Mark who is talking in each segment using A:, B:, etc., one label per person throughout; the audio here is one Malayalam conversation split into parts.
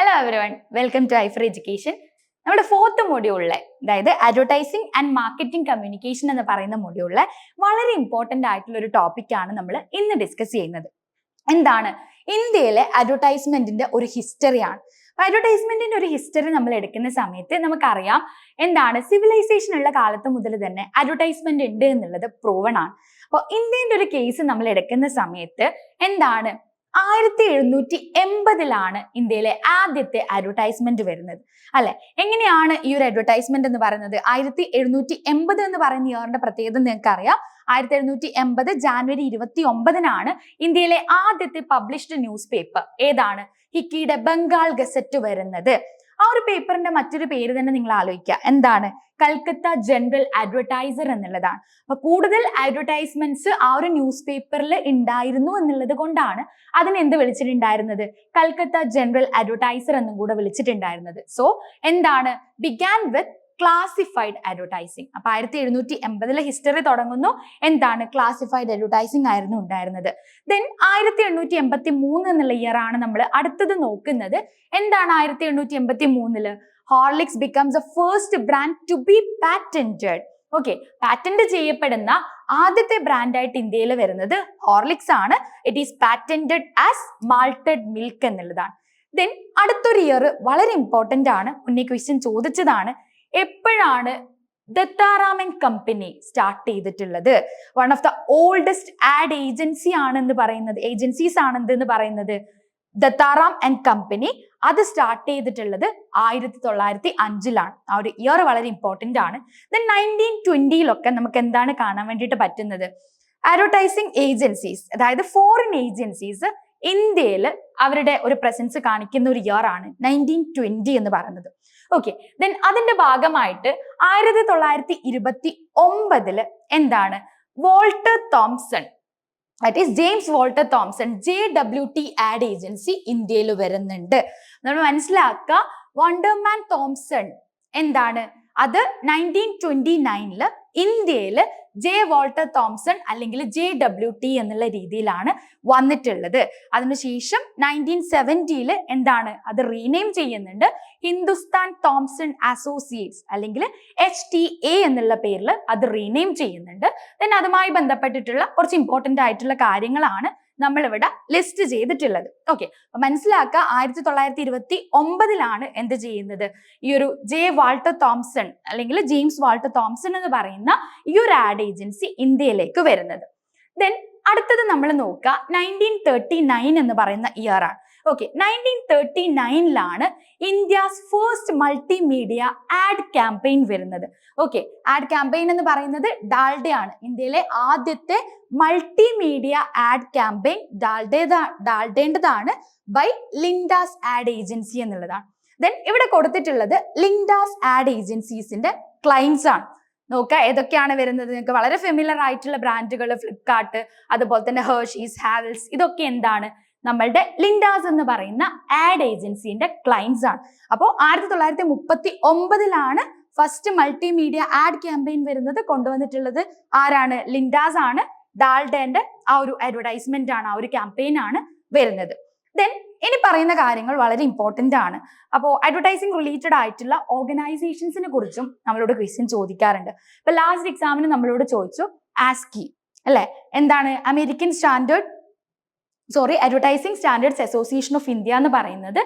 A: Hello everyone welcome to ഐഫർ education നമ്മുടെ ഫോർത്ത് മൊഡ്യൂളിലെ അതായത് അഡ്വർടൈസിംഗ് ആൻഡ് മാർക്കറ്റിംഗ് കമ്മ്യൂണിക്കേഷൻ എന്ന് പറയുന്ന മൊഡ്യൂളിലെ വളരെ ഇമ്പോർട്ടന്റ് ആയിട്ടുള്ള ഒരു ടോപ്പിക്കാണ് നമ്മൾ ഇന്ന് ഡിസ്കസ് ചെയ്യുന്നത്. എന്താണ്? ഇന്ത്യയിലെ അഡ്വർടൈസ്മെന്റിന്റെ ഒരു ഹിസ്റ്ററിയാണ് അഡ്വർടൈസ്മെന്റിന്റെ ഒരു ഹിസ്റ്ററി നമ്മൾ എടുക്കുന്ന സമയത്ത് നമുക്കറിയാം എന്താണ്? സിവിലൈസേഷൻ ഉള്ള കാലത്ത് മുതൽ തന്നെ അഡ്വർടൈസ്മെന്റ് ഉണ്ട് എന്നുള്ളത് പ്രൂവൺ ആണ്. അപ്പോൾ ഇന്ത്യന്റെ ഒരു കേസ് നമ്മൾ എടുക്കുന്ന സമയത്ത് എന്താണ്? ആയിരത്തി എഴുന്നൂറ്റി എൺപതിലാണ് ഇന്ത്യയിലെ ആദ്യത്തെ അഡ്വർടൈസ്മെന്റ് വരുന്നത്. അല്ലെ? എങ്ങനെയാണ് ഈ ഒരു അഡ്വർടൈസ്മെന്റ് എന്ന് പറയുന്നത്? ആയിരത്തി എഴുന്നൂറ്റി എൺപത് എന്ന് പറയുന്ന ഇയറിന്റെ പ്രത്യേകത നിങ്ങൾക്ക് അറിയാം ആയിരത്തി എഴുന്നൂറ്റി എൺപത് ജാനുവരി ഇരുപത്തി ഒമ്പതിനാണ് ഇന്ത്യയിലെ ആദ്യത്തെ പബ്ലിഷ്ഡ് ന്യൂസ് പേപ്പർ ഏതാണ്? ഹിക്കിയുടെ ബംഗാൾ ഗസറ്റ് വരുന്നത്. ആ ഒരു പേപ്പറിന്റെ മറ്റൊരു പേര് തന്നെ നിങ്ങൾ ആലോചിക്കുക. എന്താണ്? കൽക്കത്ത ജനറൽ അഡ്വർടൈസർ എന്നുള്ളതാണ്. അപ്പൊ കൂടുതൽ അഡ്വർടൈസ്മെന്റ്സ് ആ ഒരു ന്യൂസ് പേപ്പറിൽ ഉണ്ടായിരുന്നു എന്നുള്ളത് കൊണ്ടാണ് അതിനെ എന്ത് വിളിച്ചിട്ടുണ്ടായിരുന്നത്? കൽക്കത്ത ജനറൽ അഡ്വർടൈസർ എന്നും കൂടെ വിളിച്ചിട്ടുണ്ടായിരുന്നത്. സോ എന്താണ്? ബിഗാൻ വിത്ത് ക്ലാസിഫൈഡ് അഡ്വർടൈസിങ് അപ്പൊ ആയിരത്തി എഴുന്നൂറ്റി എൺപതിലെ ഹിസ്റ്ററി തുടങ്ങുന്നു. എന്താണ് ക്ലാസിഫൈഡ് അഡ്വർടൈസിങ് ആയിരുന്നു ഉണ്ടായിരുന്നത്. ദെൻ ആയിരത്തി എണ്ണൂറ്റി എൺപത്തി മൂന്ന് എന്നുള്ള ഇയർ ആണ് നമ്മൾ അടുത്തത് നോക്കുന്നത്. എന്താണ് ആയിരത്തി എണ്ണൂറ്റി എൺപത്തി മൂന്നിൽ Horlicks becomes a first brand to be patented okay patent ചെയ്യപ്പെടുന്ന ആദ്യത്തെ ബ്രാൻഡായിട്ട് ഇന്ത്യയിൽ വരുന്നത് ഹോർലിക്സ് ആണ്. It is patented as malted milk എന്നുള്ളതാണ്. ദെൻ അടുത്തൊരു ഇയർ വളരെ ഇമ്പോർട്ടന്റ് ആണ്. ഉണ്ണി ക്വസ്റ്റ്യൻ ചോദിച്ചതാണ്. എപ്പോഴാണ് ദത്താറാമൻ കമ്പനി സ്റ്റാർട്ട് ചെയ്തിട്ടുള്ളത്? One of the oldest ad agency ആണെന്ന് പറയുന്നത് ഏജൻസീസ് ആണെന്ന് പറയുന്നത് ദത്താറാം ആൻഡ് കമ്പനി അത് സ്റ്റാർട്ട് ചെയ്തിട്ടുള്ളത് ആയിരത്തി തൊള്ളായിരത്തി അഞ്ചിലാണ് ആ ഒരു ഇയർ വളരെ ഇമ്പോർട്ടന്റ് ആണ്. ദെൻ നയന്റീൻ ട്വന്റിയിലൊക്കെ നമുക്ക് എന്താണ് കാണാൻ വേണ്ടിയിട്ട് പറ്റുന്നത്? അഡ്വർടൈസിങ് ഏജൻസീസ് അതായത് ഫോറിൻ ഏജൻസീസ് ഇന്ത്യയിൽ അവരുടെ ഒരു പ്രസൻസ് കാണിക്കുന്ന ഒരു ഇയർ ആണ് നയന്റീൻ ട്വന്റി എന്ന് പറയുന്നത്. ഓക്കെ ദെൻ അതിന്റെ ഭാഗമായിട്ട് ആയിരത്തി തൊള്ളായിരത്തി ഇരുപത്തി ഒമ്പതിൽ എന്താണ്? Walter Thompson that is James Walter Thompson J W T ad agency ഇന്ത്യയിൽ വരുന്നുണ്ട്. നമ്മൾ മനസ്സിലാക്കുക വണ്ടർമാൻ തോംസൺ എന്താണ്? അത് നയന്റീൻ ട്വന്റി നയനിൽ ഇന്ത്യയിൽ ജെ വോൾട്ടർ തോംസൺ അല്ലെങ്കിൽ ജെ ഡബ്ല്യു ടി എന്നുള്ള രീതിയിലാണ് വന്നിട്ടുള്ളത്. അതിനുശേഷം നയന്റീൻ സെവന്റിയിൽ എന്താണ് അത് റീനെയിം ചെയ്യുന്നുണ്ട്. ഹിന്ദുസ്ഥാൻ തോംസൺ അസോസിയേറ്റ്സ് അല്ലെങ്കിൽ എച്ച് ടി എ എന്നുള്ള പേരിൽ അത് റീനെയിം ചെയ്യുന്നുണ്ട്. ദെൻ അതുമായി ബന്ധപ്പെട്ടിട്ടുള്ള കുറച്ച് ഇമ്പോർട്ടന്റ് ആയിട്ടുള്ള കാര്യങ്ങളാണ് നമ്മളിവിടെ ലിസ്റ്റ് ചെയ്തിട്ടുള്ളത്. ഓക്കെ മനസ്സിലാക്കുക ആയിരത്തി തൊള്ളായിരത്തി ഇരുപത്തി ഒമ്പതിലാണ് എന്ത് ചെയ്യുന്നത്? ഈ ഒരു ജെ വാൾട്ടർ തോംസൺ അല്ലെങ്കിൽ ജെയിംസ് വാൾട്ടർ തോംസൺ എന്ന് പറയുന്ന ഈ ഒരു ആഡ് ഏജൻസി ഇന്ത്യയിലേക്ക് വരുന്നത്. ദെൻ അടുത്തത് നമ്മൾ നോക്കുക നയന്റീൻ തേർട്ടി നയൻ എന്ന് പറയുന്ന ഇയർ ആണ്. Okay nineteen thirty നയനിലാണ് India's first multimedia ad campaign വരുന്നത്. ഓക്കെ ആഡ് ക്യാമ്പയിൻ എന്ന് പറയുന്നത് ഡാൾഡേ ആണ് ഇന്ത്യയിലെ ആദ്യത്തെ മൾട്ടിമീഡിയ ആഡ് ക്യാമ്പയിൻ ഡാൽഡേതാ ഡാൽഡേണ്ടതാണ് ബൈ ലിൻഡാസ് ആഡ് ഏജൻസി എന്നുള്ളതാണ്. ദെൻ ഇവിടെ കൊടുത്തിട്ടുള്ളത് ലിൻഡാസ് ആഡ് ഏജൻസീസിന്റെ ക്ലൈൻസ് ആണ്. നോക്കുക ഏതൊക്കെയാണ് വരുന്നത്? നിങ്ങൾക്ക് വളരെ ഫെമിലർ ആയിട്ടുള്ള ബ്രാൻഡുകൾ ഫ്ലിപ്കാർട്ട് അതുപോലെ തന്നെ ഹേർഷീസ് ഹാവൽസ് ഇതൊക്കെ എന്താണ്? നമ്മളുടെ ലിൻഡാസ് എന്ന് പറയുന്ന ആഡ് ഏജൻസിന്റെ ക്ലയൻസ് ആണ്. അപ്പോൾ ആയിരത്തി തൊള്ളായിരത്തി മുപ്പത്തി ഒമ്പതിലാണ് ഫസ്റ്റ് മൾട്ടിമീഡിയ ആഡ് ക്യാമ്പയിൻ വരുന്നത്. കൊണ്ടുവന്നിട്ടുള്ളത് ആരാണ്? ലിൻഡാസ് ആണ്. ഡാൽഡേന്റെ ആ ഒരു അഡ്വർടൈസ്മെന്റ് ആണ് ആ ഒരു ക്യാമ്പയിൻ ആണ് വരുന്നത്. ദെൻ ഇനി പറയുന്ന കാര്യങ്ങൾ വളരെ ഇമ്പോർട്ടന്റ് ആണ്. അപ്പോൾ അഡ്വർടൈസിംഗ് റിലേറ്റഡ് ആയിട്ടുള്ള ഓർഗനൈസേഷൻസിനെ കുറിച്ചും നമ്മളോട് ക്വസ്റ്റ്യൻ ചോദിക്കാറുണ്ട്. ഇപ്പൊ ലാസ്റ്റ് എക്സാമിന് നമ്മളോട് ചോദിച്ചു ആസ്കി അല്ലെ? എന്താണ്? American standard sorry advertising standards association of India എന്ന് പറയുന്നത്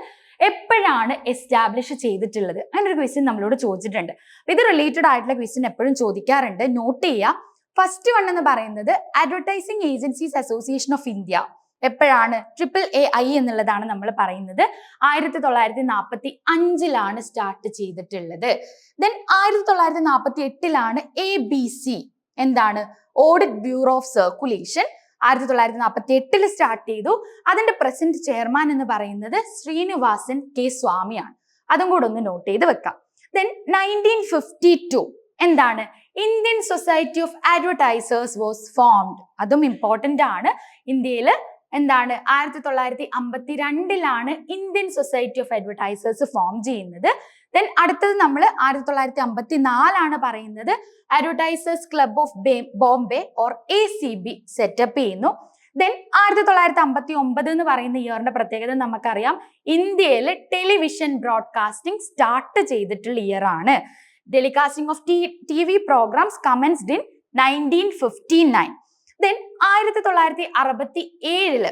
A: എപ്പോഴാണ് എസ്റ്റാബ്ലിഷ് ചെയ്തിട്ടുള്ളത്? അങ്ങനെ ഒരു ക്വസ്റ്റ്യൻ നമ്മളോട് ചോദിച്ചിട്ടുണ്ട്. ഇത് റിലേറ്റഡ് ആയിട്ടുള്ള ക്വസ്റ്റ്യൻ എപ്പോഴും ചോദിക്കാറുണ്ട്. നോട്ട് ചെയ്യുക. ഫസ്റ്റ് വൺ എന്ന് പറയുന്നത് advertising agencies association of India എപ്പോഴാണ്? ട്രിപ്പിൾ എ ഐ എന്നുള്ളതാണ് നമ്മൾ പറയുന്നത്. ആയിരത്തി തൊള്ളായിരത്തി നാൽപ്പത്തി അഞ്ചിലാണ് സ്റ്റാർട്ട് ചെയ്തിട്ടുള്ളത്. ദെൻ ആയിരത്തി തൊള്ളായിരത്തി നാൽപ്പത്തി എട്ടിലാണ് എ ബി സി എന്താണ്? ഓഡിറ്റ് ബ്യൂറോ ഓഫ് സർക്കുലേഷൻ ആയിരത്തി തൊള്ളായിരത്തി നാൽപ്പത്തി എട്ടിൽ സ്റ്റാർട്ട് ചെയ്തു. അതിന്റെ പ്രസന്റ് ചെയർമാൻ എന്ന് പറയുന്നത് ശ്രീനിവാസൻ കെ സ്വാമിയാണ്. അതും കൂടെ ഒന്ന് നോട്ട് ചെയ്ത് വെക്കാം. ദെൻ നയന്റീൻ ഫിഫ്റ്റി ടു എന്താണ്? Indian society of advertisers was formed അതും ഇമ്പോർട്ടന്റ് ആണ്. ഇന്ത്യയിൽ എന്താണ്? ആയിരത്തി തൊള്ളായിരത്തി അമ്പത്തി രണ്ടിലാണ് Indian society of advertisers form ചെയ്യുന്നത്. ദെൻ അടുത്തത് നമ്മൾ ആയിരത്തി തൊള്ളായിരത്തി അമ്പത്തി നാലാണ് പറയുന്നത് advertisers club of Bombay or A C B set up ചെയ്യുന്നു. ദെൻ ആയിരത്തി തൊള്ളായിരത്തി അമ്പത്തി ഒമ്പത് എന്ന് പറയുന്ന ഇയറിന്റെ പ്രത്യേകത നമുക്കറിയാം. ഇന്ത്യയിൽ ടെലിവിഷൻ ബ്രോഡ്കാസ്റ്റിംഗ് സ്റ്റാർട്ട് ചെയ്തിട്ടുള്ള ഇയർ ആണ്. Telecasting of T T V programmes commenced in nineteen fifty nine then ആയിരത്തി തൊള്ളായിരത്തി അറുപത്തി ഏഴിൽ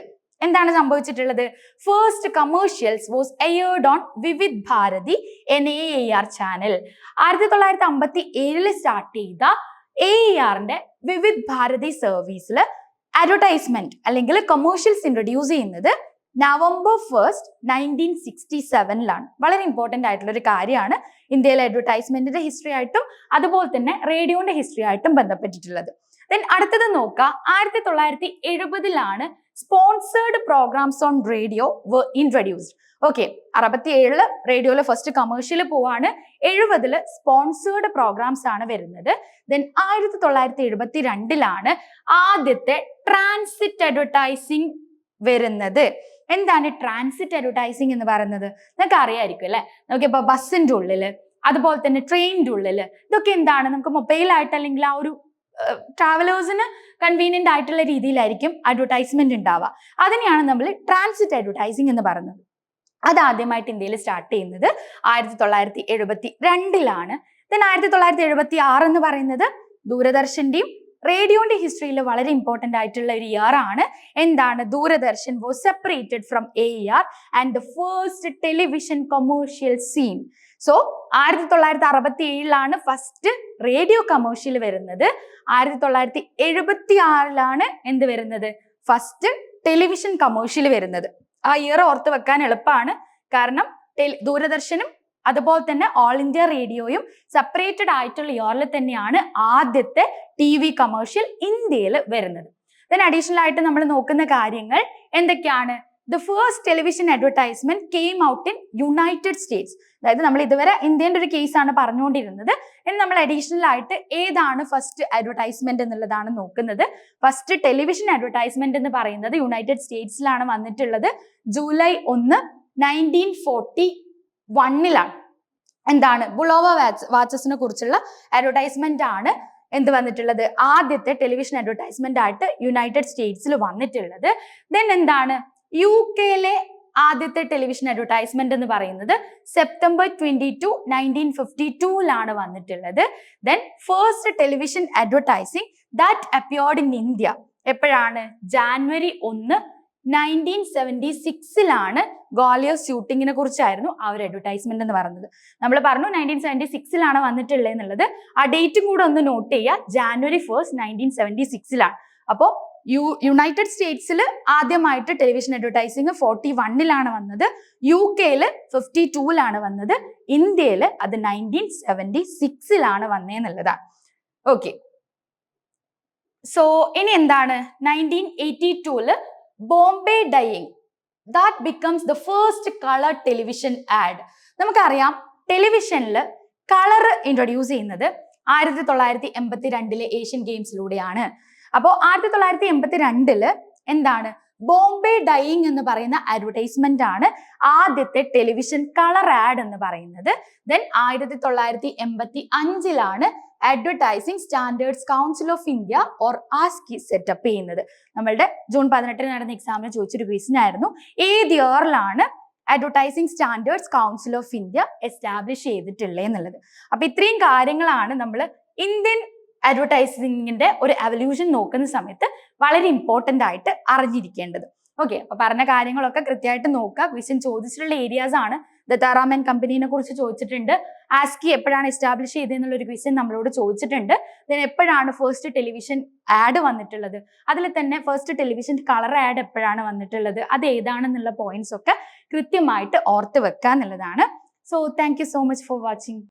A: എന്താണ് സംഭവിച്ചിട്ടുള്ളത്? First commercials was aired on Vividh Bharati N A R channel ആയിരത്തി തൊള്ളായിരത്തി അമ്പത്തി ഏഴിൽ സ്റ്റാർട്ട് ചെയ്ത എ ആറിന്റെ വിവിധ് ഭാരതി സർവീസിൽ അഡ്വർടൈസ്മെന്റ് അല്ലെങ്കിൽ കൊമേഴ്ഷ്യൽസ് ഇൻട്രൊഡ്യൂസ് ചെയ്യുന്നത് നവംബർ ഫസ്റ്റ് നയന്റീൻ സിക്സ്റ്റി സെവനിലാണ് വളരെ ഇമ്പോർട്ടന്റ് ആയിട്ടുള്ള ഒരു കാര്യമാണ് ഇന്ത്യയിലെ അഡ്വർടൈസ്മെന്റിന്റെ ഹിസ്റ്ററി ആയിട്ടും അതുപോലെ തന്നെ റേഡിയോന്റെ ഹിസ്റ്ററി ആയിട്ടും ബന്ധപ്പെട്ടിട്ടുള്ളത്. ദെൻ അടുത്തത് നോക്കുക. ആയിരത്തി തൊള്ളായിരത്തി എഴുപതിലാണ് sponsored programmes on radio introduced okay അറുപത്തി ഏഴിൽ റേഡിയോയിൽ ഫസ്റ്റ് കമേഴ്ഷ്യൽ പോവാണ്. എഴുപതിൽ സ്പോൺസേഡ് പ്രോഗ്രാംസ് ആണ് വരുന്നത്. ദെൻ ആയിരത്തി തൊള്ളായിരത്തി എഴുപത്തി രണ്ടിലാണ് ആദ്യത്തെ ട്രാൻസിറ്റ് അഡ്വർടൈസിങ് വരുന്നത്. എന്താണ് ട്രാൻസിറ്റ് അഡ്വർടൈസിങ് എന്ന് പറയുന്നത്? നിങ്ങൾക്ക് അറിയായിരിക്കും അല്ലെ? നമുക്കിപ്പോ ബസ്സിന്റെ ഉള്ളിൽ അതുപോലെ തന്നെ ട്രെയിനിന്റെ ഉള്ളിൽ ഇതൊക്കെ എന്താണ്? നമുക്ക് മൊബൈലായിട്ട് അല്ലെങ്കിൽ ആ ഒരു ട്രാവലേഴ്സിന് കൺവീനിയന്റ് ആയിട്ടുള്ള രീതിയിലായിരിക്കും അഡ്വർടൈസ്മെന്റ് ഉണ്ടാവുക അതിനെയാണ് നമ്മൾ ട്രാൻസിറ്റ് അഡ്വർടൈസിങ് എന്ന് പറയുന്നത്. അത് ആദ്യമായിട്ട് ഇന്ത്യയിൽ സ്റ്റാർട്ട് ചെയ്യുന്നത് ആയിരത്തി തൊള്ളായിരത്തി എഴുപത്തി രണ്ടിലാണ് ദെൻ ആയിരത്തി തൊള്ളായിരത്തി എഴുപത്തി ആറ് എന്ന് പറയുന്നത് ദൂരദർശന്റെയും റേഡിയോന്റെ ഹിസ്റ്ററിയിൽ വളരെ ഇമ്പോർട്ടന്റ് ആയിട്ടുള്ള ഒരു ഇയർ ആണ്. എന്താണ്? Doordarshan was separated from A R and the first television commercial seen so ആയിരത്തി തൊള്ളായിരത്തി അറുപത്തി ഏഴിലാണ് ഫസ്റ്റ് റേഡിയോ കമേഴ്ഷ്യൽ വരുന്നത്. ആയിരത്തി തൊള്ളായിരത്തി എഴുപത്തി ആറിലാണ് എന്ത് വരുന്നത്? ഫസ്റ്റ് ടെലിവിഷൻ കമേഴ്ഷ്യൽ വരുന്നത്. ആ ഇയർ ഓർത്ത് വെക്കാൻ എളുപ്പമാണ്. കാരണം ദൂരദർശനും അതുപോലെ തന്നെ ഓൾ ഇന്ത്യ റേഡിയോയും സെപ്പറേറ്റഡ് ആയിട്ടുള്ള ഇയറിൽ തന്നെയാണ് ആദ്യത്തെ ടി വി കമേഴ്ഷ്യൽ ഇന്ത്യയിൽ വരുന്നത്. ദെൻ അഡീഷണൽ ആയിട്ട് നമ്മൾ നോക്കുന്ന കാര്യങ്ങൾ എന്തൊക്കെയാണ്? The first television advertisement came out in United States അതായത് നമ്മൾ ഇതുവരെ ഇന്ത്യന്റെ ഒരു കേസാണ് പറഞ്ഞുകൊണ്ടിരുന്നത്. ഇനി നമ്മൾ അഡീഷണൽ ആയിട്ട് ഏതാണ് ഫസ്റ്റ് അഡ്വർടൈസ്മെന്റ് എന്നുള്ളതാണ് നോക്കുന്നത്. ഫസ്റ്റ് ടെലിവിഷൻ അഡ്വർടൈസ്മെന്റ് എന്ന് പറയുന്നത് യുണൈറ്റഡ് സ്റ്റേറ്റ്സിലാണ് വന്നിട്ടുള്ളത്. ജൂലൈ ഒന്ന് നയന്റീൻ ഫോർട്ടി വണ്ണിലാണ് എന്താണ്? ബുളോവ വാച്ച് വാച്ചസിനെ കുറിച്ചുള്ള അഡ്വർടൈസ്മെന്റ് ആണ് എന്ത് വന്നിട്ടുള്ളത്? ആദ്യത്തെ ടെലിവിഷൻ അഡ്വർടൈസ്മെന്റ് ആയിട്ട് യുണൈറ്റഡ് സ്റ്റേറ്റ്സിൽ വന്നിട്ടുള്ളത്. ദെൻ എന്താണ്? യു കെയിലെ ആദ്യത്തെ ടെലിവിഷൻ അഡ്വർടൈസ്മെന്റ് എന്ന് പറയുന്നത് September twenty two nineteen fifty ടൂലാണ് വന്നിട്ടുള്ളത്. Then first television advertising that appeared in India എപ്പോഴാണ്? ജാനുവരി ഒന്ന് നയന്റീൻ സെവന്റി സിക്സിലാണ് ഗോളിയർ ഷൂട്ടിങ്ങിനെ കുറിച്ചായിരുന്നു ആ ഒരു അഡ്വർടൈസ്മെന്റ് എന്ന് പറയുന്നത്. നമ്മൾ പറഞ്ഞു നയന്റീൻ സെവന്റി സിക്സിലാണ് വന്നിട്ടുള്ളത് എന്നുള്ളത് ആ ഡേറ്റും കൂടെ ഒന്ന് നോട്ട് ചെയ്യുക. ജാനുവരി ഫസ്റ്റ് നയന്റീൻ സെവന്റി സിക്സിലാണ് അപ്പോൾ യു യുണൈറ്റഡ് സ്റ്റേറ്റ്സിൽ ആദ്യമായിട്ട് ടെലിവിഷൻ അഡ്വർടൈസിങ് ഫോർട്ടി വണ്ണിലാണ് വന്നത്. യു കെയിൽ ഫിഫ്റ്റി ടൂവിലാണ് വന്നത്. ഇന്ത്യയിൽ അത് നയന്റീൻ സെവന്റി സിക്സിലാണ് വന്നേന്നുള്ളതാണ് ഓക്കെ സോ ഇനി എന്താണ്? Nineteen eighty tool Bombay dyeing that becomes the first colour television ad നമുക്കറിയാം ടെലിവിഷനിൽ കളർ ഇൻട്രൊഡ്യൂസ് ചെയ്യുന്നത് ആയിരത്തി തൊള്ളായിരത്തി എൺപത്തി രണ്ടിലെ ഏഷ്യൻ ഗെയിംസിലൂടെയാണ് അപ്പോൾ ആയിരത്തി തൊള്ളായിരത്തി എൺപത്തി രണ്ടിൽ എന്താണ്? ബോംബെ ഡൈയിങ് എന്ന് പറയുന്ന അഡ്വർടൈസ്മെന്റ് ആണ് ആദ്യത്തെ ടെലിവിഷൻ കളർ ആഡ് എന്ന് പറയുന്നത്. ദെൻ ആയിരത്തി തൊള്ളായിരത്തി എൺപത്തി അഞ്ചിലാണ് advertising standards council of India or ASCI set up ചെയ്യുന്നത്. നമ്മളുടെ ജൂൺ പതിനെട്ടിന് നടന്ന എക്സാമിന് ചോദിച്ചൊരു ക്വസ്റ്റ്യൻ ആയിരുന്നു. ഏത് ഇയറിലാണ് advertising standards council of India establish ചെയ്തിട്ടുള്ളത് എന്നുള്ളത്. അപ്പൊ ഇത്രയും കാര്യങ്ങളാണ് നമ്മൾ ഇന്ത്യൻ അഡ്വർടൈസിങ്ങിന്റെ ഒരു അവല്യൂഷൻ നോക്കുന്ന സമയത്ത് വളരെ ഇമ്പോർട്ടന്റ് ആയിട്ട് അറിഞ്ഞിരിക്കേണ്ടത്. ഓക്കെ അപ്പൊ പറഞ്ഞ കാര്യങ്ങളൊക്കെ കൃത്യമായിട്ട് നോക്കുക. ക്വസ്റ്റ്യൻ ചോദിച്ചിട്ടുള്ള ഏരിയാസ് ആണ്. ദത്താറാമൻ കമ്പനീനെ കുറിച്ച് ചോദിച്ചിട്ടുണ്ട്. ആസ്കി എപ്പോഴാണ് എസ്റ്റാബ്ലിഷ് ചെയ്തതെന്നുള്ള ഒരു ക്വസ്റ്റ്യൻ നമ്മളോട് ചോദിച്ചിട്ടുണ്ട്. ദെൻ എപ്പോഴാണ് ഫസ്റ്റ് ടെലിവിഷൻ ആഡ് വന്നിട്ടുള്ളത്? അതിൽ തന്നെ ഫസ്റ്റ് ടെലിവിഷൻ കളർ ആഡ് എപ്പോഴാണ് വന്നിട്ടുള്ളത്? അത് ഏതാണെന്നുള്ള പോയിന്റ്സ് ഒക്കെ കൃത്യമായിട്ട് ഓർത്ത് വെക്കുക എന്നുള്ളതാണ്. So thank so much for watching